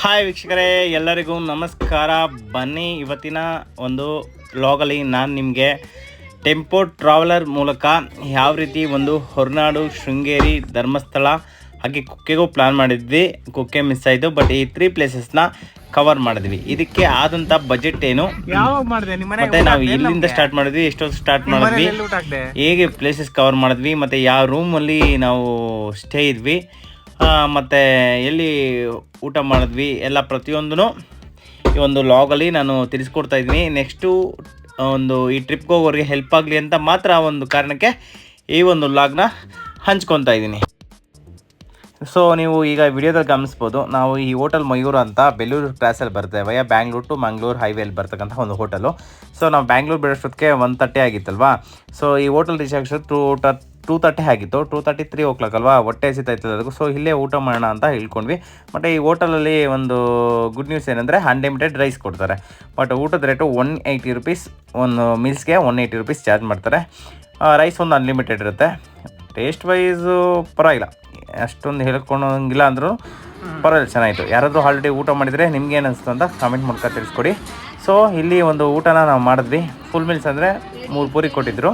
Hi ವೀಕ್ಷಕರೇ ಎಲ್ಲರಿಗೂ ನಮಸ್ಕಾರ. ಬನ್ನಿ ಇವತ್ತಿನ ಒಂದು ಲಾಗಲ್ಲಿ ನಾನು ನಿಮಗೆ ಟೆಂಪೋ ಟ್ರಾವೆಲರ್ ಮೂಲಕ ಯಾವ ರೀತಿ ಒಂದು ಹೊರನಾಡು ಶೃಂಗೇರಿ ಧರ್ಮಸ್ಥಳ ಹಾಗೆ ಕುಕ್ಕೆಗೂ ಪ್ಲ್ಯಾನ್ ಮಾಡಿದ್ವಿ. ಕುಕ್ಕೆ ಮಿಸ್ ಆಯಿತು ಬಟ್ ಈ ತ್ರೀ ಪ್ಲೇಸಸ್ನ ಕವರ್ ಮಾಡಿದ್ವಿ. ಇದಕ್ಕೆ ಆದಂಥ ಬಜೆಟ್ ಏನು? ಮತ್ತೆ ನಾವು ಎಲ್ಲಿಂದ ಸ್ಟಾರ್ಟ್ ಮಾಡಿದ್ವಿ ಎಷ್ಟೊತ್ತು ಸ್ಟಾರ್ಟ್ ಮಾಡಿದ್ವಿ ಹೇಗೆ ಪ್ಲೇಸಸ್ ಕವರ್ ಮಾಡಿದ್ವಿ ಮತ್ತು ಯಾವ ರೂಮಲ್ಲಿ ನಾವು ಸ್ಟೇ ಇದ್ವಿ. ಮತ್ತೆ ಎಲ್ಲಿ ಊಟ ಮಾಡಿದ್ವಿ ಎಲ್ಲ ಪ್ರತಿಯೊಂದೂ ಈ ಒಂದು ಲಾಗಲ್ಲಿ ನಾನು ತಿಳಿಸ್ಕೊಡ್ತಾ ಇದ್ದೀನಿ. ನೆಕ್ಸ್ಟು ಒಂದು ಈ ಟ್ರಿಪ್ಗೆ ಹೋಗೋರಿಗೆ ಹೆಲ್ಪ್ ಆಗಲಿ ಅಂತ ಮಾತ್ರ ಒಂದು ಕಾರಣಕ್ಕೆ ಈ ಒಂದು ಲಾಗ್ನ ಹಂಚ್ಕೊತಾ ಇದ್ದೀನಿ. ಸೊ ನೀವು ಈಗ ವಿಡಿಯೋದಲ್ಲಿ ಗಮನಿಸ್ಬೋದು, ನಾವು ಈ ಹೋಟೆಲ್ ಮಯೂರು ಅಂತ ಬೆಲ್ಲೂರು ಕ್ರಾಸಲ್ಲಿ ಬರ್ತೇವೆ ವಯ ಬ್ಯಾಂಗ್ಳೂರ್ ಟು ಮಂಗ್ಳೂರು ಹೈವೇಲಿ ಬರ್ತಕ್ಕಂಥ ಒಂದು ಹೋಟೆಲು ಸೊ ನಾವು ಬ್ಯಾಂಗ್ಳೂರು ಬಿಡೋಷ್ಟೊತ್ತಿಗೆ ಒಂದು ತರ್ಟಿ ಆಗಿತ್ತಲ್ವಾ? ಸೊ ಈ ಹೋಟೆಲ್ ರೀಚ್ ಟು ಟೂ ಟ ತರ್ಟಿ ಆಗಿತ್ತು. Two thirty three o'clock ಅಲ್ವಾ? ಹೊಟ್ಟೆ ಹಸಿತಾಯ್ತು ಅದಕ್ಕೂ. ಸೊ ಇಲ್ಲೇ ಊಟ ಮಾಡೋಣ ಅಂತ ಹೇಳ್ಕೊಂಡ್ವಿ. ಬಟ್ ಈ ಹೋಟೆಲಲ್ಲಿ ಒಂದು ಗುಡ್ ನ್ಯೂಸ್ ಏನಂದರೆ ಅನ್ಲಿಮಿಟೆಡ್ ರೈಸ್ ಕೊಡ್ತಾರೆ. ಬಟ್ ಊಟದ ರೇಟು ಒನ್ ಏಯ್ಟಿ ರುಪೀಸ್ ಒಂದು ಮೀಲ್ಸ್ಗೆ ಒನ್ ಏಯ್ಟಿ ರುಪೀಸ್ ಚಾರ್ಜ್ ಮಾಡ್ತಾರೆ. ರೈಸ್ ಒಂದು ಅನ್ಲಿಮಿಟೆಡ್ ಇರುತ್ತೆ. ಟೇಸ್ಟ್ ವೈಸು ಪರವಾಗಿಲ್ಲ. ಅಷ್ಟೊಂದು ಹೇಳ್ಕೊಳಂಗಿಲ್ಲ ಅಂದರೂ ಪರವಾಗಿಲ್ಲ, ಚೆನ್ನಾಗಿತ್ತು. ಯಾರಾದರೂ ಆಲ್ರೆಡಿ ಊಟ ಮಾಡಿದರೆ ನಿಮ್ಗೆ ಏನು ಅನಿಸ್ತು ಅಂತ ಕಾಮೆಂಟ್ ಮೂಲಕ ತಿಳಿಸ್ಕೊಡಿ. ಸೊ ಇಲ್ಲಿ ಒಂದು ಊಟನ ನಾವು ಮಾಡಿದ್ವಿ. ಫುಲ್ ಮೀಲ್ಸ್ ಅಂದರೆ ಮೂರು ಪೂರಿ ಕೊಟ್ಟಿದ್ದರು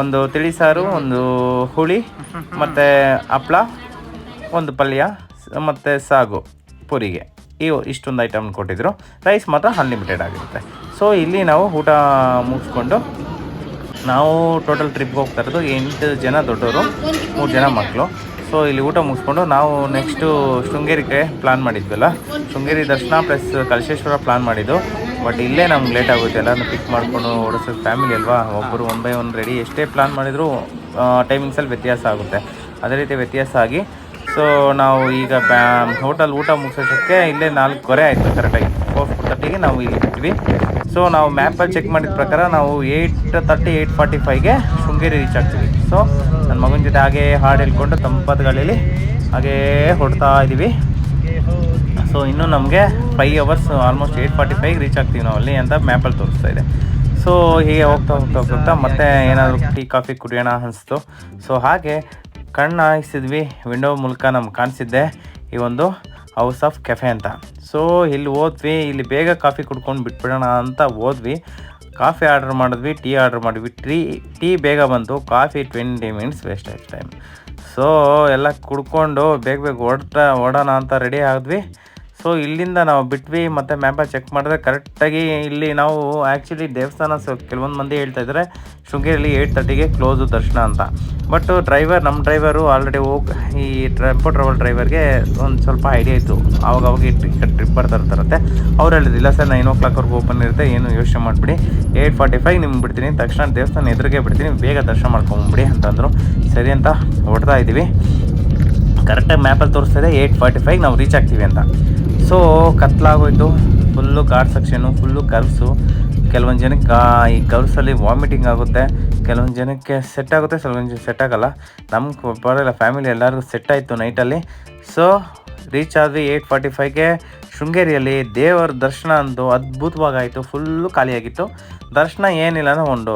ಒಂದು ತಿಳಿಸಾರು, ಒಂದು ಹುಳಿ, ಮತ್ತು ಹಪ್ಳ, ಒಂದು ಪಲ್ಯ ಮತ್ತು ಸಾಗು ಪೂರಿಗೆ. ಇವು ಇಷ್ಟೊಂದು ಐಟಮ್ ಕೊಟ್ಟಿದ್ದರು ರೈಸ್ ಮಾತ್ರ ಅನ್ಲಿಮಿಟೆಡ್ ಆಗಿರುತ್ತೆ. ಸೊ ಇಲ್ಲಿ ನಾವು ಊಟ ಮುಗಿಸ್ಕೊಂಡು ನಾವು ಟೋಟಲ್ ಟ್ರಿಪ್ಗೆ ಹೋಗ್ತಾ ಇರೋದು ಎಂಟು ಜನ ದೊಡ್ಡವರು, ಮೂರು ಜನ ಮಕ್ಕಳು. ಸೊ ಇಲ್ಲಿ ಊಟ ಮುಗಿಸ್ಕೊಂಡು ನಾವು ನೆಕ್ಸ್ಟು ಶೃಂಗೇರಿಗೆ ಪ್ಲಾನ್ ಮಾಡಿದ್ವಲ್ಲ? ಶೃಂಗೇರಿ ದರ್ಶನ ಪ್ಲಸ್ ಕಲಶೇಶ್ವರ ಪ್ಲಾನ್ ಮಾಡಿದ್ದು. ಬಟ್ ಇಲ್ಲೇ ನಮ್ಗೆ ಲೇಟ್ ಆಗುತ್ತೆ ಎಲ್ಲರನ್ನು ಪಿಕ್ ಮಾಡಿಕೊಂಡು ಓಡಿಸೋದು ಫ್ಯಾಮಿಲಿ ಅಲ್ವಾ? ಒಬ್ಬರು ಒನ್ ಬೈ ಒನ್ ರೆಡಿ ಎಷ್ಟೇ ಪ್ಲಾನ್ ಮಾಡಿದರೂ ಟೈಮಿಂಗ್ಸಲ್ಲಿ ವ್ಯತ್ಯಾಸ ಆಗುತ್ತೆ. ಅದೇ ರೀತಿ ವ್ಯತ್ಯಾಸ ಆಗಿ. ಸೊ ನಾವು ಈಗ ಬ್ಯಾ ಹೋಟೆಲ್ ಊಟ ಮುಗಿಸೋಷ್ಟಕ್ಕೆ ಇಲ್ಲೇ ನಾಲ್ಕೂವರೆ ಆಯಿತು ಕರೆಕ್ಟಾಗಿ ಫೋರ್ ತರ್ಟಿಗೆ ನಾವು ಇಲ್ಲಿ ಬಿಟ್ವಿ. ಸೊ ನಾವು ಮ್ಯಾಪಲ್ಲಿ ಚೆಕ್ ಮಾಡಿದ ಪ್ರಕಾರ ನಾವು ಏಯ್ಟ್ ತರ್ಟಿ ಏಯ್ಟ್ ಫಾರ್ಟಿ ಫೈವ್ಗೆ ಶೃಂಗೇರಿ ರೀಚ್ ಆಗ್ತೀವಿ. ಸೊ ನನ್ನ ಮಗನ ಜೊತೆ ಹಾಗೆ ಹಾಡು ಹೇಳ್ಕೊಂಡು ತಂಪಾದ ಗಾಳಿಯಲ್ಲಿ ಹಾಗೇ ಹೊಡ್ತಾ ಇದ್ದೀವಿ ಸೊ, ಇನ್ನೂ ನಮಗೆ five hours almost eight forty ಫೈವ್ಗೆ reach ಆಗ್ತೀವಿ ನಾವು ಅಲ್ಲಿ ಅಂತ ಮ್ಯಾಪಲ್ಲಿ ತೋರಿಸ್ತಾ ಇದೆ. ಸೊ, ಹೀಗೆ ಹೋಗ್ತಾ ಹೋಗ್ತಾ ಹೋಗ್ತಾ ಮತ್ತೆ ಏನಾದರೂ ಟೀ, ಕಾಫಿ ಕುಡಿಯೋಣ ಅನಿಸ್ತು. ಸೊ, ಹಾಗೆ ಕಣ್ಣು ಹಾಯಿಸಿದ್ವಿ ವಿಂಡೋ ಮೂಲಕ ನಮ್ಗೆ ಕಾಣಿಸಿದ್ದೆ ಈ ಒಂದು ಹೌಸ್ ಆಫ್ ಕೆಫೆ ಅಂತ. ಸೊ, ಇಲ್ಲಿ ಹೋದ್ವಿ, ಇಲ್ಲಿ ಬೇಗ ಕಾಫಿ ಕುಡ್ಕೊಂಡು ಬಿಟ್ಬಿಡೋಣ ಅಂತ ಹೋದ್ವಿ. ಕಾಫಿ ಆರ್ಡರ್ ಮಾಡಿದ್ವಿ, ಟೀ ಆರ್ಡರ್ ಮಾಡಿದ್ವಿ. ಟೀ ಟೀ ಬೇಗ ಬಂತು, ಕಾಫಿ ಟ್ವೆಂಟಿ ಮಿನಿಟ್ಸ್ ವೇಸ್ಟ್ ಆಯ್ತು ಟೈಮ್ ಸೊ ಎಲ್ಲ ಕುಡ್ಕೊಂಡು ಬೇಗ ಬೇಗ ಓಡ್ತಾ ಓಡೋಣ ಅಂತ ರೆಡಿ ಆದ್ವಿ ಸೊ ಇಲ್ಲಿಂದ ನಾವು ಬಿಟ್ವಿ, ಮತ್ತು ಮ್ಯಾಪಲ್ಲಿ ಚೆಕ್ ಮಾಡಿದ್ರೆ ಕರೆಕ್ಟಾಗಿ ಇಲ್ಲಿ ನಾವು ಆ್ಯಕ್ಚುಲಿ ದೇವಸ್ಥಾನ ಸೊ ಕೆಲವೊಂದು ಮಂದಿ ಹೇಳ್ತಾ ಇದ್ದಾರೆ ಶೃಂಗೇರಿಯಲ್ಲಿ ಏಯ್ಟ್ ತರ್ಟಿಗೆ ಕ್ಲೋಸು ದರ್ಶನ ಅಂತ. ಬಟ್ ಡ್ರೈವರ್ ನಮ್ಮ ಡ್ರೈವರು ಆಲ್ರೆಡಿ ಹೋಗಿ ಈ ಟೆಂಪೋ ಟ್ರಾವೆಲ್ ಡ್ರೈವರ್ಗೆ ಒಂದು ಸ್ವಲ್ಪ ಐಡಿಯಾ ಇತ್ತು. ಅವಾಗ ಅವಾಗ ಟ್ರಿಪ್ ಬರ್ತಾ ಇರ್ತಾರಂತೆ. ಅವ್ರು ಹೇಳಿದ್ರು, ಇಲ್ಲ ಸರ್ ನೈನ್ ಓ ಕ್ಲಾಕ್ವರೆಗೂ ಓಪನ್ ಇರುತ್ತೆ, ಏನು ಯೋಚನೆ ಮಾಡಿಬಿಡಿ. ಏಯ್ಟ್ ಫಾರ್ಟಿ ಫೈವ್ ನಿಮ್ಗೆ ಬಿಡ್ತೀನಿ, ತಕ್ಷಣ ದೇವಸ್ಥಾನ ಎದುರಿಗೆ ಬಿಡ್ತೀನಿ, ಬೇಗ ದರ್ಶನ ಮಾಡ್ಕೊಂಬಿಡಿ ಅಂತಂದರು. ಸರಿ ಅಂತ ಹೊಡ್ತಾ ಇದ್ದೀವಿ ಕರೆಕ್ಟಾಗಿ ಮ್ಯಾಪಲ್ಲಿ ತೋರಿಸ್ತಾ ಏಯ್ಟ್ ಫಾರ್ಟಿ ಫೈವ್ ನಾವು ರೀಚ್ ಆಗ್ತೀವಿ ಅಂತ. So ಕತ್ಲಾಗೋಯ್ತು. Full ghat section full curves ಕೆಲವೊಂದು ಜನಕ್ಕೆ ಗಾ ಈ ಕರ್ವ್ಸಲ್ಲಿ ವಾಮಿಟಿಂಗ್ ಆಗುತ್ತೆ. ಕೆಲವೊಂದು ಜನಕ್ಕೆ ಸೆಟ್ ಆಗುತ್ತೆ, ಕೆಲವೊಂದು ಜನ ಸೆಟ್ ಆಗೋಲ್ಲ. ನಮ್ಗೆ ಪರವಾಗಿಲ್ಲ ಫ್ಯಾಮಿಲಿ ಎಲ್ಲರಿಗೂ ಸೆಟ್ ಆಯಿತು ನೈಟಲ್ಲಿ ಸೊ ರೀಚ್ ಆದ್ವಿ ಏಯ್ಟ್ ಫಾರ್ಟಿ ಫೈವ್ಗೆ ಶೃಂಗೇರಿಯಲ್ಲಿ ದೇವರ ದರ್ಶನ ಅಂತೂ ಅದ್ಭುತವಾಗಾಯಿತು ಫುಲ್ಲು ಖಾಲಿಯಾಗಿತ್ತು. ದರ್ಶನ ಏನಿಲ್ಲ ಅಂದ್ರೆ ಒಂದು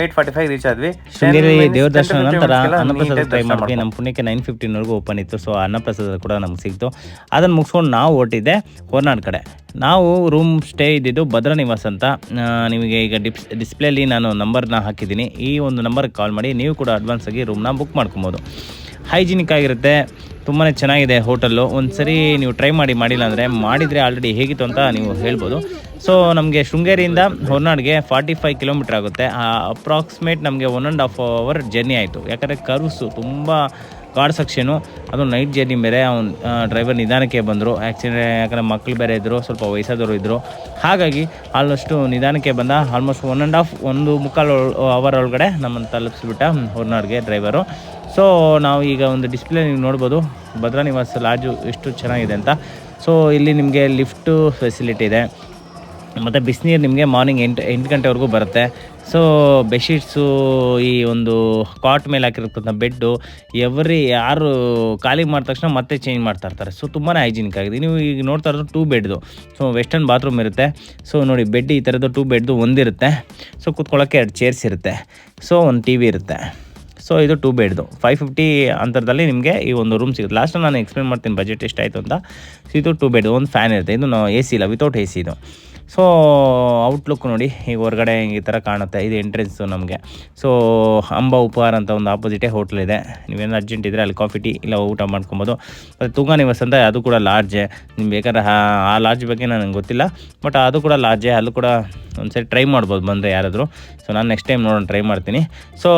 ಏಯ್ಟ್ ಫಾರ್ಟಿ ಫೈವ್ ರೀಚ್ ಆದ್ವಿ. ಶೃಂಗೇರಿ 10 minutes, ದೇವ್ರ ದರ್ಶನ ನಂತರ ಅನ್ನಪ್ರಸಾದ ಟ್ರೈ ಮಾಡಿ ಮಾಡಿದ್ವಿ. ನಮ್ಮ ಪುಣ್ಯಕ್ಕೆ ನೈನ್ ಫಿಫ್ಟೀನ್ವರೆಗೂ ಓಪನ್ ಇತ್ತು ಸೊ ಅನ್ನಪ್ರಸಾದ ಕೂಡ ನಮ್ಗೆ ಸಿಕ್ತು. ಅದನ್ನು ಮುಗಿಸ್ಕೊಂಡು ನಾವು ಹೊರಟಿದ್ದೆ ಹೊರನಾಡು ಕಡೆ. ನಾವು ರೂಮ್ ಸ್ಟೇ ಇದ್ದಿದ್ದು ಭದ್ರ ನಿವಾಸ್ ಅಂತ. ನಿಮಗೆ ಈಗ ಡಿಪ್ಸ್ ಡಿಸ್ಪ್ಲೇಲಿ ನಾನು ನಂಬರ್ನ ಹಾಕಿದ್ದೀನಿ. ಈ ಒಂದು ನಂಬರ್ಗೆ ಕಾಲ್ ಮಾಡಿ ನೀವು ಕೂಡ ಅಡ್ವಾನ್ಸ್ ಆಗಿ ರೂಮ್ನ ಬುಕ್ ಮಾಡ್ಕೊಬೋದು. ಹೈಜಿನಿಕ್ ಆಗಿರುತ್ತೆ. ತುಂಬಾ ಚೆನ್ನಾಗಿದೆ ಹೋಟೆಲ್ಲು. ಒಂದು ಸರಿ ನೀವು ಟ್ರೈ ಮಾಡಿ, ಮಾಡಿಲ್ಲ ಅಂದರೆ ಮಾಡಿದರೆ ಆಲ್ರೆಡಿ ಹೇಗಿತ್ತು ಅಂತ ನೀವು ಹೇಳ್ಬೋದು. ಸೊ ನಮಗೆ ಶೃಂಗೇರಿಯಿಂದ ಹೊರನಾಡಿಗೆ ಫಾರ್ಟಿ ಫೈವ್ ಕಿಲೋಮೀಟ್ರ್ ಆಗುತ್ತೆ. ಅಪ್ರಾಕ್ಸಿಮೇಟ್ ನಮಗೆ one and half hour journey ಆಯಿತು. ಯಾಕಂದರೆ ಕರ್ವ್ಸು ತುಂಬ ಕಾಡ್ ಸೆಕ್ಷನು. ಅದು ನೈಟ್ ಜರ್ನಿ ಬೇರೆ. ಅವ್ನು ಡ್ರೈವರ್ ನಿಧಾನಕ್ಕೆ ಬಂದರು. ಆ್ಯಕ್ಚುಲಿ ಯಾಕಂದರೆ ಮಕ್ಕಳು ಬೇರೆ ಇದ್ದರು ಸ್ವಲ್ಪ ವಯಸ್ಸಾದವರು ಇದ್ದರು ಹಾಗಾಗಿ ಆಲ್ಮೋಸ್ಟು ನಿಧಾನಕ್ಕೆ ಬಂದ ಆಲ್ಮೋಸ್ಟ್ ಒನ್ ಆ್ಯಂಡ್ ಹಾಫ್ ಒಂದು ಮುಕ್ಕಾಲು ಅವರ್ ಒಳಗಡೆ ನಮ್ಮನ್ನು ತಲುಪಿಸ್ಬಿಟ್ಟ ಹೊರನಾಡ್ಗೆ ಡ್ರೈವರು ಸೊ ನಾವು ಈಗ ಒಂದು ಡಿಸ್ಪ್ಲೇ ನೀವು ನೋಡ್ಬೋದು. ಭದ್ರಾ ನಿವಾಸ ಲಾಜು ಎಷ್ಟು ಚೆನ್ನಾಗಿದೆ ಅಂತ. ಸೊ ಇಲ್ಲಿ ನಿಮಗೆ ಲಿಫ್ಟು ಫೆಸಿಲಿಟಿ ಇದೆ. ಮತ್ತು ಬಿಸಿನೀರು ನಿಮಗೆ ಮಾರ್ನಿಂಗ್ ಎಂಟು ಎಂಟು ಗಂಟೆವರೆಗೂ ಬರುತ್ತೆ. ಸೊ ಬೆಡ್ಶೀಟ್ಸು ಈ ಒಂದು ಕಾಟ್ ಮೇಲೆ ಹಾಕಿರ್ತಕ್ಕಂಥ ಬೆಡ್ಡು ಎವ್ರಿ ಯಾರು ಖಾಲಿ ಮಾಡಿದ ತಕ್ಷಣ ಮತ್ತೆ ಚೇಂಜ್ ಮಾಡ್ತಾ ಇರ್ತಾರೆ. ಸೊ ತುಂಬಾ ಹೈಜಿನಿಕ್ ಆಗಿದೆ. ನೀವು ಈಗ ನೋಡ್ತಾ ಇರೋದು ಟೂ ಬೆಡ್ದು ಸೊ ವೆಸ್ಟರ್ನ್ ಬಾತ್ರೂಮ್ ಇರುತ್ತೆ. ಸೊ ನೋಡಿ ಬೆಡ್ ಈ ಥರದ್ದು ಟೂ ಬೆಡ್ದು ಒಂದಿರುತ್ತೆ. ಸೊ ಕೂತ್ಕೊಳ್ಳೋಕ್ಕೆ ಎರಡು ಚೇರ್ಸ್ ಇರುತ್ತೆ. ಸೊ ಒಂದು ಟಿ ವಿ ಇರುತ್ತೆ. ಸೊ ಇದು ಟೂ ಬೆಡ್ದು ಫೈವ್ ಫಿಫ್ಟಿ ಅಂತರದಲ್ಲಿ ನಿಮಗೆ ಈ ಒಂದು ರೂಮ್ ಸಿಗುತ್ತೆ. ಲಾಸ್ಟ್ ನಾನು ಎಕ್ಸ್ಪ್ಲೇನ್ ಮಾಡ್ತೀನಿ ಬಜೆಟ್ ಎಷ್ಟಾಯಿತು ಅಂತ. ಸೊ ಇದು ಟೂ ಬೆಡ್ ಒಂದು ಫ್ಯಾನ್ ಇರುತ್ತೆ. ಇದು ಎ ಸಿ ಇಲ್ಲ ವಿತೌಟ್ ಎ ಸಿ ಇದು. ಸೊ ಔಟ್ಲುಕ್ ನೋಡಿ ಈಗ ಹೊರಗಡೆ ಈ ಥರ ಕಾಣುತ್ತೆ. ಇದು ಎಂಟ್ರೆನ್ಸು ನಮಗೆ. ಸೊ ಅಂಬ ಉಪಹಾರ ಅಂತ ಒಂದು ಆಪೋಸಿಟೇ ಹೋಟ್ಲ್ ಇದೆ. ನೀವೇನು ಅರ್ಜೆಂಟ್ ಇದ್ದರೆ ಅಲ್ಲಿ ಕಾಫಿ ಟೀ ಇಲ್ಲ ಊಟ ಮಾಡ್ಕೊಬೋದು. ಮತ್ತು ತುಂಗಾ ನಿವಾಸ ಅಂತ ಅದು ಕೂಡ ಲಾಡ್ಜೆ ನಿಮ್ಗೆ ಬೇಕಾದ್ರೆ ಆ- ಲಾಡ್ಜ್ ಬಗ್ಗೆ ನನಗೆ ಗೊತ್ತಿಲ್ಲ. ಬಟ್ ಅದು ಕೂಡ ಲಾಡ್ಜೆ ಅಲ್ಲೂ ಕೂಡ ಒಂದ್ಸರಿ ಟ್ರೈ ಮಾಡ್ಬೋದು ಬಂದರೆ ಯಾರಾದರೂ. ಸೊ ನಾನು ನೆಕ್ಸ್ಟ್ ಟೈಮ್ ನೋಡೋಣ ಟ್ರೈ ಮಾಡ್ತೀನಿ. ಸೊ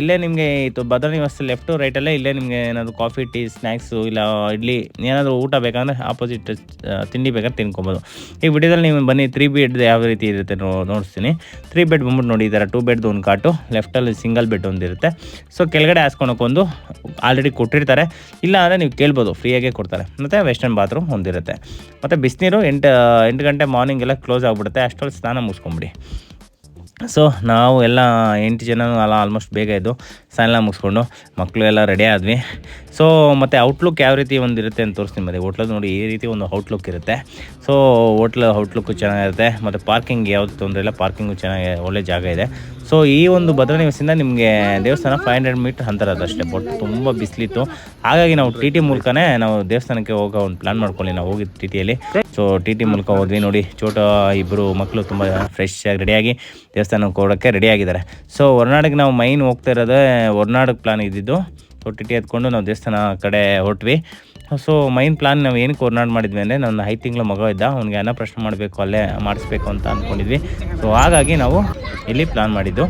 ಇಲ್ಲೇ ನಿಮಗೆ ಇದು ಭದ್ರ ನಿವಾಸ ಲೆಫ್ಟು ರೈಟಲ್ಲೇ ಇಲ್ಲೇ ನಿಮಗೆ ಏನಾದರೂ ಕಾಫಿ ಟೀ ಸ್ನ್ಯಾಕ್ಸು ಇಲ್ಲ ಇಡ್ಲಿ, ಏನಾದರೂ ಊಟ ಬೇಕಂದರೆ ಆಪೋಸಿಟ್ ತಿಂಡಿ ಬೇಕಾದ್ರೆ ತಿನ್ಕೊಬೋದು. ಈ ವಿಡಿಯೋದಲ್ಲಿ ನೀವು ಬನ್ನಿ ತ್ರೀ ಬೆಡ್ ಯಾವ ರೀತಿ ಇರುತ್ತೆ ನೋ, ನೋಡಿಸ್ತೀನಿ. ತ್ರೀ ಬೆಡ್ ಬಂದ್ಬಿಟ್ಟು ನೋಡಿ, ಈ ಥರ ಟೂ ಬೆಡ್ದು ಒಂದು ಕಾಟು ಲೆಫ್ಟಲ್ಲಿ ಸಿಂಗಲ್ ಬೆಡ್ ಒಂದು ಇರುತ್ತೆ. ಸೊ ಕೆಳಗಡೆ ಹಾಸ್ಕೊಳಕ್ಕೊಂದು ಆಲ್ರೆಡಿ ಕೊಟ್ಟಿರ್ತಾರೆ. ಇಲ್ಲ ಅಂದರೆ ನೀವು ಕೇಳ್ಬೋದು ಫ್ರೀಯಾಗೇ ಕೊಡ್ತಾರೆ. ಮತ್ತು ವೆಸ್ಟರ್ನ್ ಬಾತ್ರೂಮ್ ಒಂದಿರುತ್ತೆ. ಮತ್ತು ಬಿಸಿನೀರು ಎಂಟು ಎಂಟು ಗಂಟೆ ಮಾರ್ನಿಂಗ್ ಎಲ್ಲ ಕ್ಲೋಸ್ ಆಗಿಬಿಡುತ್ತೆ. ಅಷ್ಟರಲ್ಲಿ ಸ್ನಾನ ಮುಗಿಸ್ಕೊಂಬಿಡಿ. ಸೊ ನಾವು ಎಲ್ಲ ಎಂಟು ಜನ ಅಲ್ಲ ಆಲ್ಮೋಸ್ಟ್ ಬೇಗ ಇದ್ದು ಸ್ನಾನ ಮುಗಿಸ್ಕೊಂಡು ಮಕ್ಕಳು ಎಲ್ಲ ರೆಡಿ ಆದ್ವಿ. ಸೊ ಮತ್ತು ಔಟ್ಲುಕ್ ಯಾವ ರೀತಿ ಒಂದು ಇರುತ್ತೆ ಅಂತ ತೋರಿಸ್ತೀನಿ ಮತ್ತೆ ಹೋಟ್ಲದ್ದು ನೋಡಿ ಈ ರೀತಿ ಒಂದು ಔಟ್ಲುಕ್ ಇರುತ್ತೆ. ಸೊ ಹೋಟ್ಲ ಔಟ್ಲುಕ್ಕು ಚೆನ್ನಾಗಿರುತ್ತೆ. ಮತ್ತು ಪಾರ್ಕಿಂಗ್ ಯಾವುದು ತೊಂದರೆ ಇಲ್ಲ. ಪಾರ್ಕಿಂಗು ಚೆನ್ನಾಗಿ, ಒಳ್ಳೆ ಜಾಗ ಇದೆ. ಸೊ ಈ ಒಂದು ಭದ್ರ ನಿವಾಸದಿಂದ ನಿಮಗೆ ದೇವಸ್ಥಾನ ಫೈವ್ ಹಂಡ್ರೆಡ್ ಮೀಟ್ರ್ ಅಂತರ ಅದು ಬಟ್ ತುಂಬ ಬಿಸಿಲಿತ್ತು. ಹಾಗಾಗಿ ನಾವು ಟಿ ಟಿ ಮೂಲಕನೇ ನಾವು ದೇವಸ್ಥಾನಕ್ಕೆ ಹೋಗೋ ಒಂದು ಪ್ಲಾನ್ ಮಾಡ್ಕೊಳ್ಳಿ. ನಾವು ಹೋಗಿದ್ದು ಟಿ ಟಿಯಲ್ಲಿ ಸೊ ಟಿ ಟಿ ಮೂಲಕ ಹೋದ್ವಿ ನೋಡಿ. ಚೋಟ ಇಬ್ಬರು ಮಕ್ಕಳು ತುಂಬ ಫ್ರೆಶ್ ಆಗಿ ರೆಡಿಯಾಗಿ ದೇವಸ್ಥಾನಕ್ಕೆ ಹೋಗೋಕ್ಕೆ ರೆಡಿಯಾಗಿದ್ದಾರೆ ಸೊ ಹೊರನಾಡಿಗೆ ನಾವು ಮೈನ್ ಹೋಗ್ತಾ ಇರೋದೇ ಹೊರನಾಡಿಗೆ ಪ್ಲಾನ್ ಇದ್ದಿದ್ದು. ಸೊ ಟಿ ಟಿ ಎತ್ಕೊಂಡು ನಾವು ದೇವಸ್ಥಾನ ಕಡೆ ಹೊರಟ್ವಿ. ಸೊ ಮೈನ್ ಪ್ಲಾನ್ ನಾವು ಏನಕ್ಕೆ ಹೊರನಾಡು ಮಾಡಿದ್ವಿ ಅಂದರೆ ನನ್ನ ಐದು ತಿಂಗಳ ಮಗ ಇದ್ದ. ಅವ್ನಿಗೆ ಅನ್ನ ಪ್ರಶ್ನೆ ಮಾಡಬೇಕು, ಅಲ್ಲೇ ಮಾಡಿಸ್ಬೇಕು ಅಂತ ಅಂದ್ಕೊಂಡಿದ್ವಿ ಸೊ ಹಾಗಾಗಿ ನಾವು ಇಲ್ಲಿ ಪ್ಲಾನ್ ಮಾಡಿದ್ದು.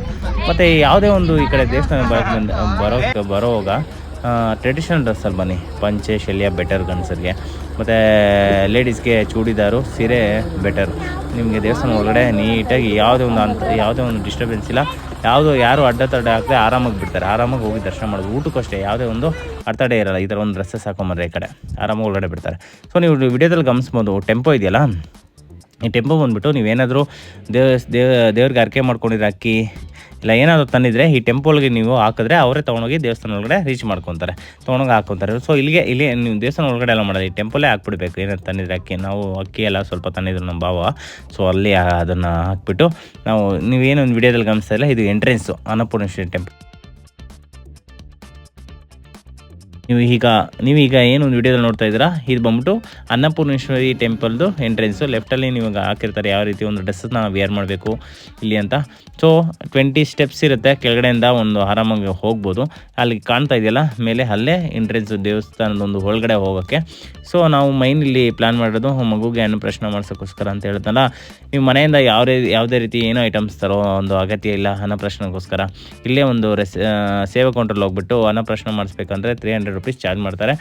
ಮತ್ತು ಯಾವುದೇ ಒಂದು ಈ ಕಡೆ ದೇವಸ್ಥಾನ ಬರೋಕ್ಕೆ ಬರೋಕ್ಕೆ ಬರೋವಾಗ ಟ್ರೆಡಿಷನಲ್ ಡ್ರೆಸ್ಸಲ್ಲಿ ಬನ್ನಿ. ಪಂಚೆ, ಶಲ್ಯ ಬೆಟರ್ ಗಂಡಸರಿಗೆ ಮತ್ತು ಲೇಡೀಸ್ಗೆ ಚೂಡಿದಾರು, ಸೀರೆ ಬೆಟರ್ ನಿಮಗೆ ದೇವಸ್ಥಾನ ಒಳಗಡೆ ನೀಟಾಗಿ ಯಾವುದೇ ಒಂದು ಅಂತ ಯಾವುದೇ ಒಂದು ಡಿಸ್ಟರ್ಬೆನ್ಸ್ ಇಲ್ಲ. ಯಾವುದು ಯಾರು ಅಡ್ಡ ತಡೆ ಹಾಕದೆ ಆರಾಮಾಗಿ ಬಿಡ್ತಾರೆ. ಆರಾಮಾಗಿ ಹೋಗಿ ದರ್ಶನ ಮಾಡೋದು. ಊಟಕ್ಕೂ ಅಷ್ಟೇ, ಯಾವುದೇ ಒಂದು ಅಡ್ತಡೆ ಇರಲ್ಲ. ಈ ಥರ ಒಂದು ಡ್ರೆಸ್ಸಸ್ ಹಾಕೊಂಬರ್ರೆ ಈ ಕಡೆ. ಆರಾಮಾಗಿ ಒಳಗಡೆ ಬಿಡ್ತಾರೆ. ಸೊ ನೀವು ವಿಡಿಯೋದಲ್ಲಿ ಗಮನಿಸ್ಬೋದು ಟೆಂಪೋ ಇದೆಯಲ್ಲ? ಈ ಟೆಂಪೋ ಬಂದುಬಿಟ್ಟು ನೀವೇನಾದರೂ ದೇವ ದೇವ ದೇವ್ರಿಗೆ ಅರ್ಕೆ ಮಾಡ್ಕೊಂಡಿರೋ ಅಕ್ಕಿ ಇಲ್ಲ, ಏನಾದರೂ ತಂದಿದ್ರೆ ಈ ಟೆಂಪೋಲ್ಗೆ ನೀವು ಹಾಕಿದ್ರೆ ಅವರೇ ತೊಗೊಂಡೋಗಿ ದೇವಸ್ಥಾನ ಒಳಗಡೆ ರೀಚ್ ಮಾಡ್ಕೊತಾರೆ. ತೊಗೊಂಡೋಗಿ ಹಾಕೊತಾರೆ. ಸೊ ಇಲ್ಲಿಗೆ, ಇಲ್ಲಿ ನೀವು ದೇವಸ್ಥಾನ ಒಳಗಡೆ ಎಲ್ಲ ಮಾಡೋದು ಈ ಟೆಂಪೋಲೇ ಹಾಕ್ಬಿಡ್ಬೇಕು. ಏನಾದ್ರು ತಂದಿದ್ರೆ ಅಕ್ಕಿ, ನಾವು ಅಕ್ಕಿ ಎಲ್ಲ ಸ್ವಲ್ಪ ತಂದಿದ್ರು ನಮ್ಮ ಭಾವ. ಸೊ ಅಲ್ಲಿ ಅದನ್ನು ಹಾಕ್ಬಿಟ್ಟು ನಾವು, ನೀವೇನು ಒಂದು ವಿಡಿಯೋದಲ್ಲಿ ಗಮನಿಸ್ತಾ ಇಲ್ಲ ಇದು ಎಂಟ್ರೆನ್ಸು ಅನ್ನಪೂರ್ಣೇಶ್ವರಿ ಟೆಂಪಲ್ ನೀವು ಈಗ ನೀವು ಈಗ ಏನು ಒಂದು ವಿಡಿಯೋದಲ್ಲಿ ನೋಡ್ತಾ ಇದ್ದೀರಾ? ಇದು ಬಂದ್ಬಿಟ್ಟು ಅನ್ನಪೂರ್ಣೇಶ್ವರಿ ಟೆಂಪಲ್ದು ಎಂಟ್ರೆನ್ಸು ಲೆಫ್ಟಲ್ಲಿ ನೀವು ಈಗ ಹಾಕಿರ್ತಾರೆ ಯಾವ ರೀತಿ ಒಂದು ಡ್ರೆಸ್ಸನ್ನ ನಾವು ವೇರ್ ಮಾಡಬೇಕು ಇಲ್ಲಿ ಅಂತ. ಸೊ ಟ್ವೆಂಟಿ ಸ್ಟೆಪ್ಸ್ ಇರುತ್ತೆ. ಕೆಳಗಡೆಯಿಂದ ಒಂದು ಆರಾಮಾಗಿ ಹೋಗ್ಬೋದು. ಅಲ್ಲಿ ಕಾಣ್ತಾ ಇದೆಯಲ್ಲ, ಮೇಲೆ ಅಲ್ಲೇ ಎಂಟ್ರೆನ್ಸ್ ದೇವಸ್ಥಾನದ ಒಂದು ಒಳಗಡೆ ಹೋಗೋಕ್ಕೆ. ಸೊ ನಾವು ಮೈನ್ ಇಲ್ಲಿ ಪ್ಲ್ಯಾನ್ ಮಾಡಿರೋದು ಮಗುಗೆ ಅನ್ನ ಪ್ರಶ್ನೆ ಮಾಡ್ಸೋಕ್ಕೋಸ್ಕರ ಅಂತ ಹೇಳ್ತಲ್ಲ ನೀವು ಮನೆಯಿಂದ ಯಾವ ಯಾವುದೇ ರೀತಿ ಏನೋ ಐಟಮ್ಸ್ ತರೋ ಒಂದು ಅಗತ್ಯ ಇಲ್ಲ ಅನ್ನಪ್ರಶ್ನೆಗೋಸ್ಕರ. ಇಲ್ಲೇ ಒಂದು ರೆಸ್ ಸೇವಾ ಕೌಂಟ್ರಲ್ಲಿ ಹೋಗ್ಬಿಟ್ಟು ಅನ್ನಪ್ರಶ್ನೆ ಮಾಡಿಸ್ಬೇಕಂದ್ರೆ ತ್ರೀ ಹಂಡ್ರೆಡ್ ರುಪೀಸ್ ಚಾರ್ಜ್ ಮಾಡ್ತಾರೆ.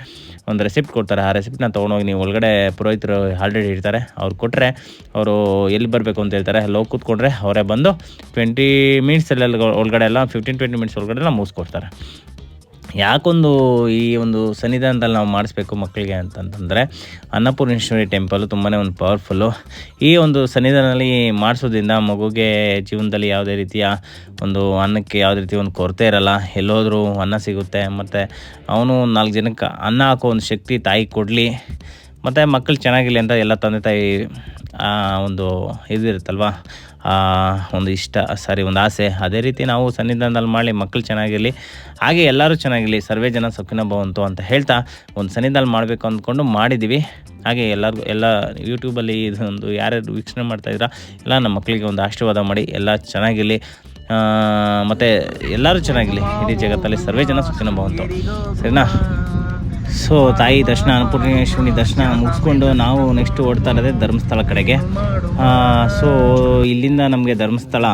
ಒಂದು ರೆಸಿಪ್ಟ್ ಕೊಡ್ತಾರೆ. ಆ ರೆಸಿಪ್ಟ್ನ ತೊಗೊಂಡೋಗಿ ನೀವು ಒಳಗಡೆ ಪುರೋಹಿತರು ಆಲ್ರೆಡಿ ಇರ್ತಾರೆ. ಅವ್ರು ಕೊಟ್ಟರೆ ಅವರು ಎಲ್ಲಿ ಬರಬೇಕು ಅಂತ ಹೇಳ್ತಾರೆ. ಅಲ್ಲಿ ಕೂತ್ಕೊಂಡ್ರೆ ಅವರೇ ಬಂದು ಟ್ವೆಂಟಿ ಮಿನಿಟ್ಸಲ್ಲಿ ಒಳಗಡೆ ಎಲ್ಲ ಫಿಫ್ಟೀನ್ ಟ್ವೆಂಟಿ ಮಿನಿಟ್ಸ್ ಒಳಗಡೆ ಎಲ್ಲ ಮುಗಿಸ್ಕೊಡ್ತಾರೆ. ಯಾಕೊಂದು ಈ ಒಂದು ಸನ್ನಿಧಾನದಲ್ಲಿ ನಾವು ಮಾಡಿಸ್ಬೇಕು ಮಕ್ಕಳಿಗೆ ಅಂತಂತಂದರೆ ಅನ್ನಪೂರ್ಣೇಶ್ವರಿ ಟೆಂಪಲ್ ತುಂಬಾ ಒಂದು ಪವರ್ಫುಲ್ಲು ಈ ಒಂದು ಸನ್ನಿಧಾನದಲ್ಲಿ ಮಾಡಿಸೋದ್ರಿಂದ ಮಗುಗೆ ಜೀವನದಲ್ಲಿ ಯಾವುದೇ ರೀತಿಯ ಒಂದು ಅನ್ನಕ್ಕೆ ಯಾವುದೇ ರೀತಿ ಒಂದು ಕೊರತೆ ಇರಲ್ಲ. ಎಲ್ಲೋದ್ರೂ ಅನ್ನ ಸಿಗುತ್ತೆ. ಮತ್ತು ಅವನು ನಾಲ್ಕು ಜನಕ್ಕೆ ಅನ್ನ ಹಾಕೋ ಒಂದು ಶಕ್ತಿ ತಾಯಿ ಕೊಡಲಿ. ಮತ್ತು ಮಕ್ಕಳು ಚೆನ್ನಾಗಿರಲಿ ಅಂತ ಎಲ್ಲ ತಂದೆ ತಾಯಿ ಒಂದು ಇದಿರುತ್ತಲ್ವ ಒಂದು ಇಷ್ಟ, ಸಾರಿ, ಒಂದು ಆಸೆ. ಅದೇ ರೀತಿ ನಾವು ಸನ್ನಿಧಾನದಲ್ಲಿ ಮಾಡಿ ಮಕ್ಕಳು ಚೆನ್ನಾಗಿರಲಿ, ಹಾಗೆ ಎಲ್ಲರೂ ಚೆನ್ನಾಗಿರಲಿ, ಸರ್ವೇ ಜನ ಸುಖಿನ ಭವಂತು ಅಂತ ಹೇಳ್ತಾ ಒಂದು ಸನ್ನಿಧಾನ ಮಾಡಬೇಕು ಅಂದ್ಕೊಂಡು ಮಾಡಿದ್ದೀವಿ. ಹಾಗೆ ಎಲ್ಲರಿಗೂ, ಎಲ್ಲ ಯೂಟ್ಯೂಬಲ್ಲಿ ಇದೊಂದು ಯಾರ್ಯಾರು ವೀಕ್ಷಣೆ ಮಾಡ್ತಾಯಿದ್ದೀರಾ ಎಲ್ಲ ನಮ್ಮ ಮಕ್ಕಳಿಗೆ ಒಂದು ಆಶೀರ್ವಾದ ಮಾಡಿ, ಎಲ್ಲ ಚೆನ್ನಾಗಿರಲಿ. ಮತ್ತು ಎಲ್ಲರೂ ಚೆನ್ನಾಗಿರಲಿ. ಇಡೀ ಜಗತ್ತಲ್ಲಿ ಸರ್ವೇ ಜನ ಸುಖಿನ ಭವಂತು. ಸರಿನಾ? ಸೊ ತಾಯಿ ದರ್ಶನ ಅನ್ನಪೂರ್ಣೇಶ್ವರಿ ದರ್ಶನ ಮುಗಿಸ್ಕೊಂಡು ನಾವು ನೆಕ್ಸ್ಟ್ ಓಡ್ತಾ ಇರೋದೇ ಧರ್ಮಸ್ಥಳ ಕಡೆಗೆ. ಸೊ ಇಲ್ಲಿಂದ ನಮಗೆ ಧರ್ಮಸ್ಥಳ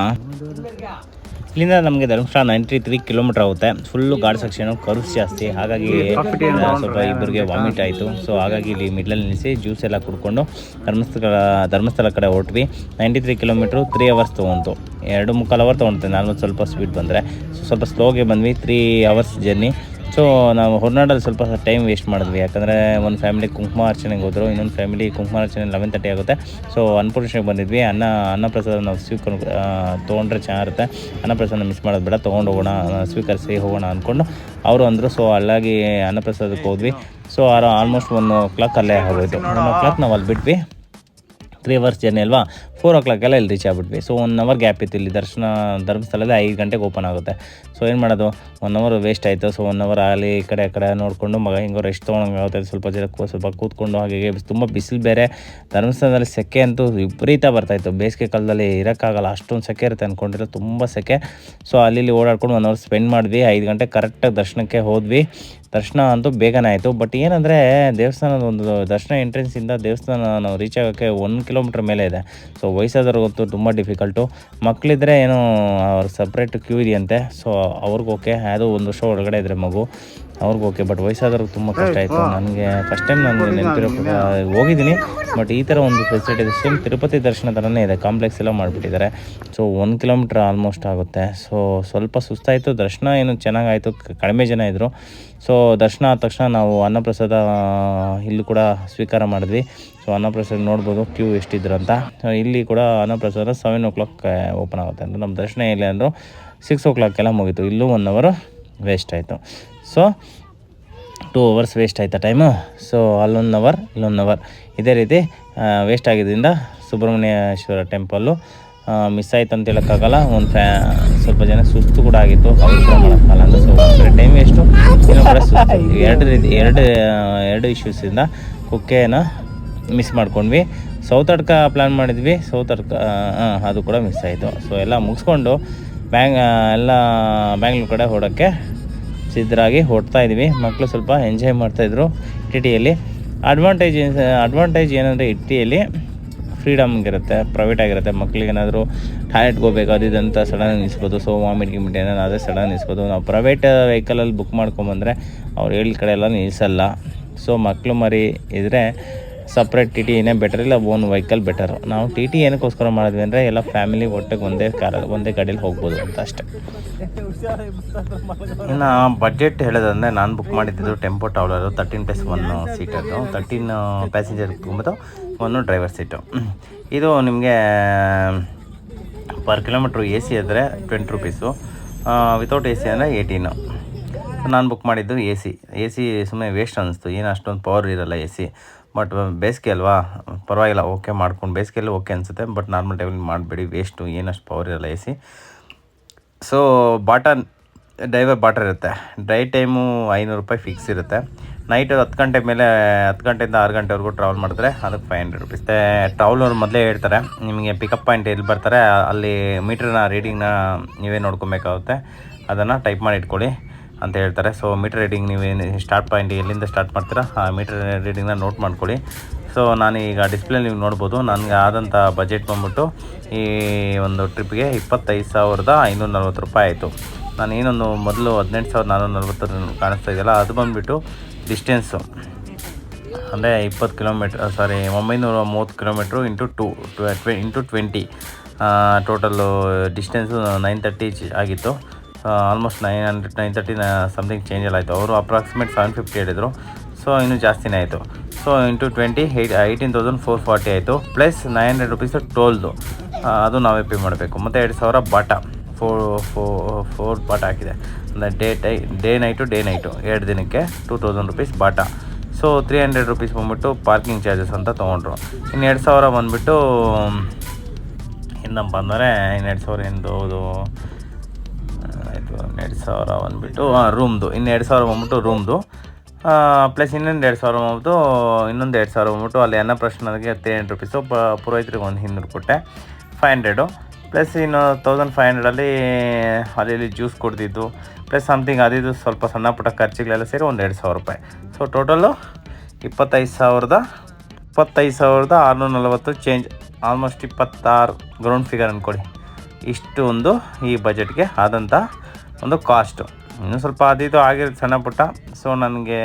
ಇಲ್ಲಿಂದ ನಮಗೆ ಧರ್ಮಸ್ಥಳ ನೈಂಟಿ ತ್ರೀ ಕಿಲೋಮೀಟರ್ ಆಗುತ್ತೆ. ಫುಲ್ಲು ಗಾಡ್ ಸೆಕ್ಷನು ಕರ್ವ್ಸ್ ಜಾಸ್ತಿ. ಹಾಗಾಗಿ ಸ್ವಲ್ಪ ಇಬ್ಬರಿಗೆ ವಾಮಿಟ್ ಆಯಿತು. ಸೊ ಹಾಗಾಗಿ ಇಲ್ಲಿ ಮಿಡ್ಲಲ್ಲಿ ನಿಲ್ಲಿಸಿ ಜ್ಯೂಸ್ ಎಲ್ಲ ಕುಡ್ಕೊಂಡು ಧರ್ಮಸ್ಥಳ ಧರ್ಮಸ್ಥಳ ಕಡೆ ಹೊರಟ್ವಿ. Ninety three kilometre three hours ತೊಗೊಂತು. ಎರಡು ಮುಕ್ಕಾಲು ಅವರ್ ತೊಗೊಳ್ತೇನೆ ನಾನು ಸ್ವಲ್ಪ ಸ್ಪೀಡ್ ಬಂದರೆ. ಸೊ ಸ್ವಲ್ಪ ಸ್ಲೋಗೆ ಬಂದ್ವಿ. ತ್ರೀ ಅವರ್ಸ್ ಜರ್ನಿ ಸೊ ನಾವು ಹೊರನಾಡಲ್ಲಿ ಸ್ವಲ್ಪ ಟೈಮ್ ವೇಸ್ಟ್ ಮಾಡಿದ್ವಿ. ಯಾಕಂದರೆ ಒಂದು ಫ್ಯಾಮಿಲಿ ಕುಂಕುಮ ಅರ್ಚನೆಗೆ ಹೋದರು, ಇನ್ನೊಂದು ಫ್ಯಾಮಿಲಿ ಕುಂಕುಮಾರ್ಚನೆ ಲೆವೆನ್ ತರ್ಟಿ ಆಗುತ್ತೆ. ಸೊ ಅನ್ನಪೂರ್ಣೆಗೆ ಬಂದಿದ್ವಿ. ಅನ್ನ ಅನ್ನಪ್ರಸಾದ ನಾವು ಸ್ವೀಕರ್ ತೊಗೊಂಡ್ರೆ ಚೆನ್ನಾಗಿರುತ್ತೆ. ಅನ್ನಪ್ರಸಾದ ಮಿಸ್ ಮಾಡೋದು ಬೇಡ, ತೊಗೊಂಡು ಹೋಗೋಣ ಸ್ವೀಕರಿಸಿ ಹೋಗೋಣ ಅಂದ್ಕೊಂಡು ಅವರು ಅಂದರು. ಸೊ ಅಲ್ಲಾಗಿ ಅನ್ನಪ್ರಸಾದಕ್ಕೆ ಹೋದ್ವಿ. So almost one o'clock ಅಲ್ಲೇ ಆಗೋಯ್ತು. ಒನ್ ಓ ಕ್ಲಾಕ್ ನಾವು ಅಲ್ಲಿ ಬಿಟ್ವಿ. ತ್ರೀ ಅವರ್ಸ್ ಜರ್ನಿ ಅಲ್ವಾ? ಫೋರ್ ಓ ಕ್ಲಾಕೆಲ್ಲ ಇಲ್ಲಿ ರೀಚ್ ಆಗ್ಬಿಟ್ವಿ. ಸೊ ಒನ್ ಅವರ್ ಗ್ಯಾಪ್ ಇತ್ತು ಇಲ್ಲಿ. ದರ್ಶನ ಧರ್ಮಸ್ಥಳದ ಐದು ಗಂಟೆಗೆ ಓಪನ್ ಆಗುತ್ತೆ. ಸೊ ಏನು ಮಾಡೋದು? ಒನ್ ಅವರ್ ವೇಸ್ಟ್ ಆಯಿತು. ಸೊ ಒನ್ ಅವರ್ ಅಲ್ಲಿ ಈ ಕಡೆ, ಆ ಕಡೆ ನೋಡಿಕೊಂಡು ಮಗ ಹಿಂಗೆ ರೆಸ್ಟ್ ತೊಗೊಳಂಗಾಗುತ್ತೆ ಸ್ವಲ್ಪ ಜನ ಸ್ವಲ್ಪ ಕೂತ್ಕೊಂಡು ಹಾಗೆ ತುಂಬ ಬಿಸಿಲು ಬೇರೆ. ಧರ್ಮಸ್ಥಳದಲ್ಲಿ ಸೆಕೆ ಅಂತೂ ವಿಪರೀತ ಬರ್ತಾಯಿತ್ತು ಬೇಸಿಗೆ ಕಾಲದಲ್ಲಿ ಇರೋಕ್ಕಾಗಲ್ಲ. ಅಷ್ಟೊಂದು ಸೆಕೆ ಇರುತ್ತೆ ಅಂದ್ಕೊಂಡಿರೋ ತುಂಬ ಸೆಕೆ. ಸೊ ಅಲ್ಲಿ ಓಡಾಡ್ಕೊಂಡು ಒನ್ ಅವರ್ ಸ್ಪೆಂಡ್ ಮಾಡಿದ್ವಿ. ಐದು ಗಂಟೆ ಕರೆಕ್ಟಾಗಿ ದರ್ಶನಕ್ಕೆ ಹೋದ್ವಿ. ದರ್ಶನ ಅಂತೂ ಬೇಗನೆ ಆಯಿತು. ಬಟ್ ಏನಂದರೆ, ದೇವಸ್ಥಾನದ ಒಂದು ದರ್ಶನ ಎಂಟ್ರೆನ್ಸಿಂದ ದೇವಸ್ಥಾನ ನಾವು ರೀಚ್ ಆಗೋಕ್ಕೆ ಒಂದು ಕಿಲೋಮೀಟ್ರ್ ಮೇಲೆ ಇದೆ. ಸೊ ವಯಸ್ಸಾದವ್ರಿಗಂತೂ ತುಂಬ ಡಿಫಿಕಲ್ಟು ಮಕ್ಕಳಿದ್ರೆ ಏನೋ ಅವ್ರ ಸಪ್ರೇಟ್ ಕ್ಯೂ ಇದೆಯಂತೆ ಸೊ ಅವ್ರಿಗೆ ಓಕೆ ಅದು ಒಂದು ವರ್ಷ ಒಳಗಡೆ ಇದ್ರೆ ಮಗು. ಅವ್ರಿಗೆ ಓಕೆ ಬಟ್ ವಯಸ್ಸಾದವ್ರಿಗೆ ತುಂಬ ಕಷ್ಟ ಆಯಿತು ನನಗೆ ಫಸ್ಟ್ ಟೈಮ್ ನಾನು ನೆನಪಿರೋ ಹೋಗಿದ್ದೀನಿ. ಬಟ್ ಈ ಥರ ಒಂದು ಫೆಸಿಲಿಟಿ ಇದೆ. ಸೇಮ್ ತಿರುಪತಿ ದರ್ಶನ ಥರನೇ ಇದೆ. ಕಾಂಪ್ಲೆಕ್ಸ್ ಎಲ್ಲ ಮಾಡಿಬಿಟ್ಟಿದ್ದಾರೆ. ಸೊ ಒಂದು ಕಿಲೋಮೀಟ್ರ್ ಆಲ್ಮೋಸ್ಟ್ ಆಗುತ್ತೆ. ಸೊ ಸ್ವಲ್ಪ ಸುಸ್ತಾಯಿತು. ದರ್ಶನ ಏನು ಚೆನ್ನಾಗಾಯಿತು. ಕಡಿಮೆ ಜನ ಇದ್ದರು ಸೊ ದರ್ಶನ ಆದ ತಕ್ಷಣ ನಾವು ಅನ್ನಪ್ರಸಾದ ಇಲ್ಲೂ ಕೂಡ ಸ್ವೀಕಾರ ಮಾಡಿದ್ವಿ. ಸೊ ಅನ್ನಪ್ರಸಾದ ನೋಡ್ಬೋದು ಕ್ಯೂ ಎಷ್ಟಿದ್ರು ಅಂತ. ಇಲ್ಲಿ ಕೂಡ ಅನ್ನಪ್ರಸಾದ ಸೆವೆನ್ ಓ ಕ್ಲಾಕ್ ಓಪನ್ ಆಗುತ್ತೆ ಅಂದರೆ ನಮ್ಮ ದರ್ಶನ ಎಲ್ಲಿ ಅಂದರು ಸಿಕ್ಸ್ ಓ ಕ್ಲಾಕೆಲ್ಲ ಮುಗೀತು. ಇಲ್ಲೂ ಒನ್ ಅವರು ವೇಸ್ಟ್ ಆಯಿತು. ಸೊ ಟೂ ಅವರ್ಸ್ ವೇಸ್ಟ್ ಆಯಿತಾ ಟೈಮು ಸೊ ಅಲ್ಲೊಂದು ಅವರ್ ಇಲ್ಲೊಂದು ಅವರ್ ಇದೇ ರೀತಿ ವೇಸ್ಟ್ ಆಗಿದ್ದರಿಂದ ಸುಬ್ರಹ್ಮಣ್ಯೇಶ್ವರ ಟೆಂಪಲ್ಲು ಮಿಸ್ ಆಯಿತು ಅಂತ ಹೇಳೋಕ್ಕಾಗಲ್ಲ. ಒಂದು ಫ್ಯಾ, ಸ್ವಲ್ಪ ಜನ ಸುಸ್ತು ಕೂಡ ಆಗಿತ್ತು. ಅವ್ರು ಮಾಡೋಕ್ಕಾಗಲ್ಲ ಅಂತ ಸೊ ಟೈಮ್ ವೇಸ್ಟು ಇನ್ನೂ ಕೂಡ ಸುಸ್ತು. ಎರಡು ರೀತಿ, ಎರಡು ಎರಡು ಇಶ್ಯೂಸಿಂದ ಕುಕ್ಕೆನ ಮಿಸ್ ಮಾಡ್ಕೊಂಡ್ವಿ. ಸೌತ್ ಅಡ್ಕ ಪ್ಲ್ಯಾನ್ ಮಾಡಿದ್ವಿ. ಸೌತ್ ಹಾಂ ಅದು ಕೂಡ ಮಿಸ್ ಆಯಿತು. ಸೊ ಎಲ್ಲ ಮುಗಿಸ್ಕೊಂಡು ಬ್ಯಾಂಗ್ ಎಲ್ಲ ಬ್ಯಾಂಗ್ಳೂರು ಕಡೆ ಹೊಡೋಕ್ಕೆ ಸಿದ್ಧರಾಗಿ ಹೊಡ್ತಾ ಇದ್ವಿ. ಮಕ್ಕಳು ಸ್ವಲ್ಪ ಎಂಜಾಯ್ ಮಾಡ್ತಾಯಿದ್ರು ಟಿ ಟಿಯಲ್ಲಿ ಅಡ್ವಾಂಟೇಜ್ ಅಡ್ವಾಂಟೇಜ್ ಏನಂದರೆ ಇಟ್ಟಿಯಲ್ಲಿ ಫ್ರೀಡಮ್ ಇರುತ್ತೆ ಪ್ರೈವೇಟ್ ಆಗಿರುತ್ತೆ. ಮಕ್ಕಳಿಗೆ ಏನಾದರೂ ಟಾಯ್ಲೆಟ್ಗೆ ಹೋಗ್ಬೇಕು, ಅದು ಇದಂತ ಸಡನ್ ನಿಲ್ಲಿಸ್ಬೋದು ಸೊ ವಾಮಿಟ್ ಗಿಮಿಟ್ ಏನಾದ್ರು ಸಡನ್ ನಿಲ್ಲಿಸ್ಬೋದು ನಾವು ಪ್ರೈವೇಟ್ ವೆಹಿಕಲಲ್ಲಿ ಬುಕ್ ಮಾಡ್ಕೊಂಬಂದರೆ ಅವ್ರು ಹೇಳಿದ ಕಡೆ ಎಲ್ಲ ನಿಲ್ಲಿಸಲ್ಲ ಸೊ ಮಕ್ಕಳು ಮರಿ ಇದ್ದರೆ ಸಪ್ರೇಟ್ ಟಿ ಟಿ ಏನೇ ಬೆಟರ್ ಇಲ್ಲ ಓನ್ ವೆಹಿಕಲ್ ಬೆಟರ್ ನಾವು ಟಿ ಟಿ ಏನಕ್ಕೋಸ್ಕರ ಮಾಡಿದ್ವಿ ಅಂದರೆ ಎಲ್ಲ ಫ್ಯಾಮಿಲಿ ಒಟ್ಟಿಗೆ ಒಂದೇ ಕಾರ ಒಂದೇ ಗಾಡೀಲಿ ಹೋಗ್ಬೋದು ಅಂತ ಅಷ್ಟೇ. ಇನ್ನು ಬಜೆಟ್ ಹೇಳೋದಂದರೆ ನಾನು ಬುಕ್ ಮಾಡಿದ್ದು tempo traveller thirteen plus one ಸೀಟದ್ದು thirteen passenger ತುಂಬೋದು ಒಂದು ಡ್ರೈವರ್ ಸೀಟು ಇದು ನಿಮಗೆ ಪರ್ ಕಿಲೋಮೀಟ್ರ್ ಎ ಸಿ ಆದರೆ twenty rupees without A C ಅಂದರೆ ಏಯ್ಟೀನು ನಾನು ಬುಕ್ ಮಾಡಿದ್ದು ಎ ಸಿ ಎ ಸಿ ಸುಮ್ಮನೆ ವೇಸ್ಟ್ ಅನ್ನಿಸ್ತು ಏನು ಅಷ್ಟೊಂದು ಪವರ್ ಇರಲ್ಲ ಎ ಸಿ ಬಟ್ ಬೇಸಿಗೆ ಅಲ್ವಾ? ಪರವಾಗಿಲ್ಲ ಓಕೆ ಮಾಡ್ಕೊಂಡು, ಬೇಸಿಗೆಯಲ್ಲಿ ಓಕೆ ಅನಿಸುತ್ತೆ ಬಟ್ ನಾರ್ಮಲ್ ಟೈಮಲ್ಲಿ ಮಾಡಬೇಡಿ ವೇಸ್ಟು ಏನಷ್ಟು ಪವರ್ ಇರಲ್ಲ ಎ ಸಿ ಸೊ ಬಾಟನ್ ಡ್ರೈವರ್ ಬಾಟರ್ ಇರುತ್ತೆ ಡ್ರೈ ಟೈಮು ಐನೂರು ರೂಪಾಯಿ ಫಿಕ್ಸ್ ಇರುತ್ತೆ. ನೈಟ್ ಹತ್ತು ಗಂಟೆ ಮೇಲೆ, ಹತ್ತು ಗಂಟೆಯಿಂದ ಆರು ಗಂಟೆವರೆಗೂ ಟ್ರಾವೆಲ್ ಮಾಡಿದ್ರೆ ಅದಕ್ಕೆ ಫೈವ್ ಹಂಡ್ರೆಡ್ ರುಪೀಸ್ ಮತ್ತು ಅವ್ರು ಮೊದಲೇ ಹೇಳ್ತಾರೆ, ನಿಮಗೆ ಪಿಕಪ್ ಪಾಯಿಂಟ್ ಎಲ್ಲಿ ಬರ್ತಾರೆ, ಅಲ್ಲಿ ಮೀಟ್ರನ್ನ ರೀಡಿಂಗ್ನ ನೀವೇ ನೋಡ್ಕೊಬೇಕಾಗುತ್ತೆ. ಅದನ್ನು ಟೈಪ್ ಮಾಡಿ ಇಟ್ಕೊಳ್ಳಿ. ಅಂತ ಹೇಳ್ತಾರೆ. ಸೊ ಮೀಟರ್ ರೀಡಿಂಗ್ ನೀವೇನು ಸ್ಟಾರ್ಟ್ ಪಾಯಿಂಟ್ ಎಲ್ಲಿಂದ ಸ್ಟಾರ್ಟ್ ಮಾಡ್ತೀರಾ? ಆ ಮೀಟರ್ ರೀಡಿಂಗ್ನ ನೋಟ್ ಮಾಡ್ಕೊಳ್ಳಿ. ಸೊ ನಾನು ಈಗ ಡಿಸ್ಪ್ಲೇ ನೀವು ನೋಡ್ಬೋದು, ನನಗೆ ಆದಂಥ ಬಜೆಟ್ ಬಂದ್ಬಿಟ್ಟು ಈ ಒಂದು ಟ್ರಿಪ್ಗೆ ಇಪ್ಪತ್ತೈದು ಸಾವಿರದ ಐನೂರ ನಲ್ವತ್ತು ರೂಪಾಯಿ ಆಯಿತು. ನಾನು ಏನೊಂದು ಮೊದಲು ಹದಿನೆಂಟು ಸಾವಿರದ ನಾನ್ನೂರ ನಲ್ವತ್ತರ ಕಾಣಿಸ್ತಾ ಇದೆಯಲ್ಲ, ಅದು ಬಂದುಬಿಟ್ಟು ಡಿಸ್ಟೆನ್ಸು ಅಂದರೆ ಇಪ್ಪತ್ತು ಕಿಲೋಮೀಟ್ರ್ ಸಾರಿ ಒಂಬೈನೂರ ಮೂವತ್ತು kilometre into two ಟ್ವೆ into twenty total distance nine thirty ಆಗಿತ್ತು. Almost nine hundred nine thirty something change ಎಲ್ಲ ಆಯಿತು. ಅವರು ಅಪ್ರಾಕ್ಸಿಮೇಟ್ ಸೆವೆನ್ ಫಿಫ್ಟಿ ಹೇಳಿದರು. ಸೊ ಇನ್ನೂ ಜಾಸ್ತಿನೇ ಆಯಿತು. So into twenty eight eighteen thousand four forty ಆಯಿತು. ಪ್ಲಸ್ ನೈನ್ ಹಂಡ್ರೆಡ್ ರುಪೀಸು ಟೋಲ್ದು ಅದು ನಾವೇ ಪೇ ಮಾಡಬೇಕು. ಮತ್ತು ಎರಡು ಸಾವಿರ ಬಾಟ. ಫೋರ್ ಫೋ ಫೋರ್ ಬಾಟ ಹಾಕಿದೆ. ಅಂದರೆ ಡೇ ಟೈ ಡೇ ನೈಟು ಡೇ ನೈಟು ಎರಡು ದಿನಕ್ಕೆ two thousand rupees bata. So three hundred rupees ಬಂದ್ಬಿಟ್ಟು ಪಾರ್ಕಿಂಗ್ ಚಾರ್ಜಸ್ ಅಂತ ತೊಗೊಂಡ್ರು. ಇನ್ನು ಎರಡು ಸಾವಿರ ಬಂದುಬಿಟ್ಟು ಏನಪ್ಪ ಅಂದರೆ ಇನ್ನೆರಡು ಸಾವಿರ ಎಂದು ಇನ್ನೆರಡು ಸಾವಿರ ಬಂದುಬಿಟ್ಟು ರೂಮ್ದು ಇನ್ನು ಎರಡು ಸಾವಿರ ಬಂದ್ಬಿಟ್ಟು ರೂಮ್ದು ಪ್ಲಸ್ ಇನ್ನೊಂದು ಎರಡು ಸಾವಿರ ಬಂದ್ಬಿಟ್ಟು, ಇನ್ನೊಂದು ಎರಡು ಸಾವಿರ ಬಂದ್ಬಿಟ್ಟು ಅಲ್ಲಿ ಅನ್ನಪ್ರಶ್ನಗೆ ತ್ರೀ ಹಂಡ್ರೆಡ್ ರುಪೀಸು ಪ, ಪುರೋಹಿತರಿಗೆ ಒಂದು ಇನ್ನೂರು ಕೊಟ್ಟೆ. ಫೈವ್ ಹಂಡ್ರೆಡು ಪ್ಲಸ್ ಇನ್ನು ತೌಸಂಡ್ ಫೈವ್ ಹಂಡ್ರೆಡಲ್ಲಿ ಅಲ್ಲಿ ಜ್ಯೂಸ್ ಕೊಡ್ತಿದ್ದು ಪ್ಲಸ್ ಸಮಥಿಂಗ್ ಅದಿದ್ದು ಸ್ವಲ್ಪ ಸಣ್ಣ ಪುಟ್ಟ ಖರ್ಚುಗಳೆಲ್ಲ ಸೇರಿ ಒಂದು ಎರಡು ಸಾವಿರ ರೂಪಾಯಿ. ಸೊ ಟೋಟಲು ಇಪ್ಪತ್ತೈದು ಸಾವಿರದ ಇಪ್ಪತ್ತೈದು ಸಾವಿರದ ಆರುನೂರ ನಲವತ್ತು ಚೇಂಜ್ ಆಲ್ಮೋಸ್ಟ್ ಇಪ್ಪತ್ತಾರು ಗ್ರೌಂಡ್ ಫಿಗರ್ ಅಂದ್ಕೊಳ್ಳಿ ಇಷ್ಟು ಒಂದು ಈ ಬಜೆಟ್ಗೆ ಆದಂಥ ಒಂದು ಕಾಸ್ಟು ಇನ್ನೂ ಸ್ವಲ್ಪ ಅದು ಇದು ಆಗಿರೋದು ಸಣ್ಣ ಪುಟ್ಟ. ಸೊ ನನಗೆ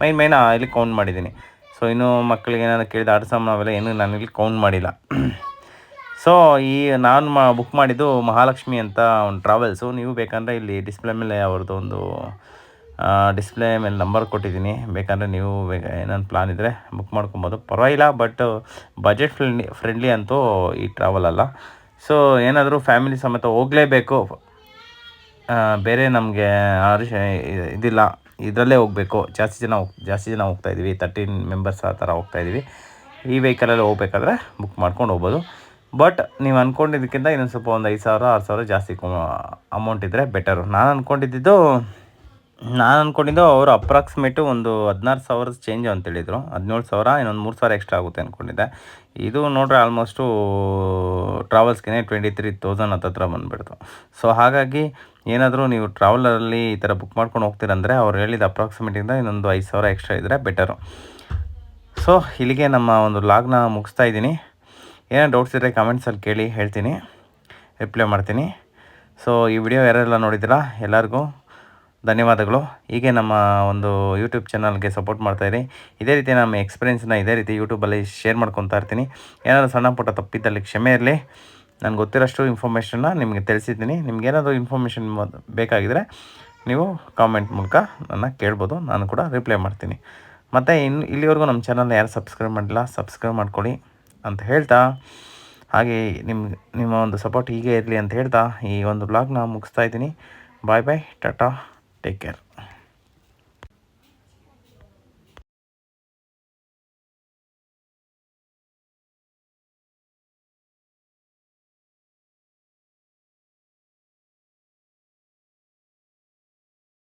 ಮೈನ್ ಮೈನ್ ಇಲ್ಲಿ ಕೌಂಟ್ ಮಾಡಿದ್ದೀನಿ. ಸೊ ಇನ್ನೂ ಮಕ್ಕಳಿಗೆ ಏನಾದ್ರು ಕೇಳಿದ ಆಟ ಸಾಮಾನು ಅವೆಲ್ಲ ಏನು ನಾನು ಇಲ್ಲಿ ಕೌಂಟ್ ಮಾಡಿಲ್ಲ. ಸೊ ಈ ನಾನು ಮಾ ಬುಕ್ ಮಾಡಿದ್ದು ಮಹಾಲಕ್ಷ್ಮಿ ಅಂತ ಒಂದು ಟ್ರಾವೆಲ್ಸು ನೀವು ಬೇಕಂದರೆ ಇಲ್ಲಿ ಡಿಸ್ಪ್ಲೇ ಮೇಲೆ ಅವ್ರದ್ದು ಒಂದು ಡಿಸ್ಪ್ಲೇ ಮೇಲೆ ನಂಬರ್ ಕೊಟ್ಟಿದ್ದೀನಿ. ಬೇಕಂದರೆ ನೀವು ಬೇಗ ಏನಾದ್ರು ಪ್ಲಾನ್ ಇದ್ದರೆ ಬುಕ್ ಮಾಡ್ಕೊಬೋದು. ಪರವಾಗಿಲ್ಲ ಬಟ್ ಬಜೆಟ್ ಫ್ರೆಂಡ್ಲಿ ಫ್ರೆಂಡ್ಲಿ ಅಂತೂ ಈ ಟ್ರಾವೆಲ್ ಅಲ್ಲ. ಸೊ ಏನಾದರೂ ಫ್ಯಾಮಿಲಿ ಸಮೇತ ಹೋಗಲೇಬೇಕು. ಬೇರೆ ನಮಗೆ ಇದಿಲ್ಲ. ಇದರಲ್ಲೇ ಹೋಗಬೇಕು. ಜಾಸ್ತಿ ಜನ ಹೋಗ್, ಜಾಸ್ತಿ ಜನ ಹೋಗ್ತಾಯಿದ್ದೀವಿ ತರ್ಟೀನ್ ಮೆಂಬರ್ಸ್ ಆ ಥರ ಹೋಗ್ತಾಯಿದ್ದೀವಿ ಈ ವೆಹಿಕಲಲ್ಲಿ ಹೋಗ್ಬೇಕಾದ್ರೆ ಬುಕ್ ಮಾಡ್ಕೊಂಡು ಹೋಗ್ಬೋದು. ಬಟ್ ನೀವು ಅಂದ್ಕೊಂಡಿದ್ದಕ್ಕಿಂತ ಇನ್ನೊಂದು ಸ್ವಲ್ಪ ಒಂದು ಐದು ಸಾವಿರ, ಆರು ಸಾವಿರ ಜಾಸ್ತಿ ಅಮೌಂಟ್ ಇದ್ದರೆ ಬೆಟರು ನಾನು ಅಂದ್ಕೊಂಡಿದ್ದು ನಾನು ಅಂದ್ಕೊಂಡಿದ್ದು ಅವರು ಅಪ್ರಾಕ್ಸಿಮೇಟು ಒಂದು ಹದಿನಾರು ಸಾವಿರದ ಚೇಂಜ್ ಅಂತ ಹೇಳಿದರು ಹದಿನೇಳು ಸಾವಿರ, ಇನ್ನೊಂದು ಮೂರು ಸಾವಿರ ಎಕ್ಸ್ಟ್ರಾ ಆಗುತ್ತೆ ಅಂದ್ಕೊಂಡಿದ್ದೆ ಇದು ನೋಡ್ರೆ ಆಲ್ಮೋಸ್ಟು ಟ್ರಾವೆಲ್ಸ್ಗೆ ಟ್ವೆಂಟಿ ತ್ರೀ ತೌಸಂಡ್ ಹತ್ರ ಬಂದುಬಿಡ್ತು. ಸೊ ಹಾಗಾಗಿ ಏನಾದರೂ ನೀವು ಟ್ರಾವೆಲರಲ್ಲಿ ಈ ಥರ ಬುಕ್ ಮಾಡ್ಕೊಂಡು ಹೋಗ್ತೀರಂದರೆ ಅವ್ರು ಹೇಳಿದ ಅಪ್ರಾಕ್ಸಿಮೇಟಿಂದ ಇನ್ನೊಂದು ಐದು ಸಾವಿರ ಎಕ್ಸ್ಟ್ರಾ ಇದ್ದರೆ ಬೆಟರು ಸೊ ಇಲ್ಲಿಗೆ ನಮ್ಮ ಒಂದು ಲಾಗ್ನ ಮುಗಿಸ್ತಾ ಇದ್ದೀನಿ. ಏನೋ ಡೌಟ್ಸ್ ಇದ್ದರೆ ಕಮೆಂಟ್ಸಲ್ಲಿ ಕೇಳಿ ಹೇಳ್ತೀನಿ. ರಿಪ್ಲೈ ಮಾಡ್ತೀನಿ. ಸೊ ಈ ವಿಡಿಯೋ ಯಾರೆಲ್ಲ ನೋಡಿದ್ದೀರಾ? ಎಲ್ಲರಿಗೂ ಧನ್ಯವಾದಗಳು. ಹೀಗೆ ನಮ್ಮ ಒಂದು ಯೂಟ್ಯೂಬ್ ಚಾನಲ್ಗೆ ಸಪೋರ್ಟ್ ಮಾಡ್ತಾಯಿರಿ ಇದೇ ರೀತಿ ನಮ್ಮ ಎಕ್ಸ್ಪೀರಿಯೆನ್ಸ್ನ ಇದೇ ರೀತಿ ಯೂಟ್ಯೂಬಲ್ಲಿ ಶೇರ್ ಮಾಡ್ಕೊತಾ ಇರ್ತೀನಿ. ಏನಾದರೂ ಸಣ್ಣ ಪುಟ್ಟ ತಪ್ಪಿದ್ದಲ್ಲಿ ಕ್ಷಮೆ ಇರಲಿ. ನನಗೆ ಗೊತ್ತಿರೋಷ್ಟು ಇನ್ಫಾರ್ಮೇಷನ್ನ ನಿಮಗೆ ತಿಳಿಸಿದ್ದೀನಿ. ನಿಮ್ಗೆ ಏನಾದರೂ ಇನ್ಫಾರ್ಮೇಷನ್ ಬೇಕಾಗಿದ್ದರೆ ನೀವು ಕಾಮೆಂಟ್ ಮೂಲಕ ನನ್ನ ಕೇಳ್ಬೋದು. ನಾನು ಕೂಡ ರಿಪ್ಲೈ ಮಾಡ್ತೀನಿ. ಮತ್ತು ಇನ್ನು ಇಲ್ಲಿವರೆಗೂ ನಮ್ಮ ಚಾನಲ್ನ ಯಾರು ಸಬ್ಸ್ಕ್ರೈಬ್ ಮಾಡಿಲ್ಲ ಸಬ್ಸ್ಕ್ರೈಬ್ ಮಾಡ್ಕೊಳ್ಳಿ ಅಂತ ಹೇಳ್ತಾ, ಹಾಗೆ ನಿಮ್ಮ ನಿಮ್ಮ ಒಂದು ಸಪೋರ್ಟ್ ಹೀಗೆ ಇರಲಿ ಅಂತ ಹೇಳ್ತಾ ಈ ಒಂದು ಬ್ಲಾಗ್ನ ಮುಗಿಸ್ತಾ ಇದ್ದೀನಿ. Bye bye tata take care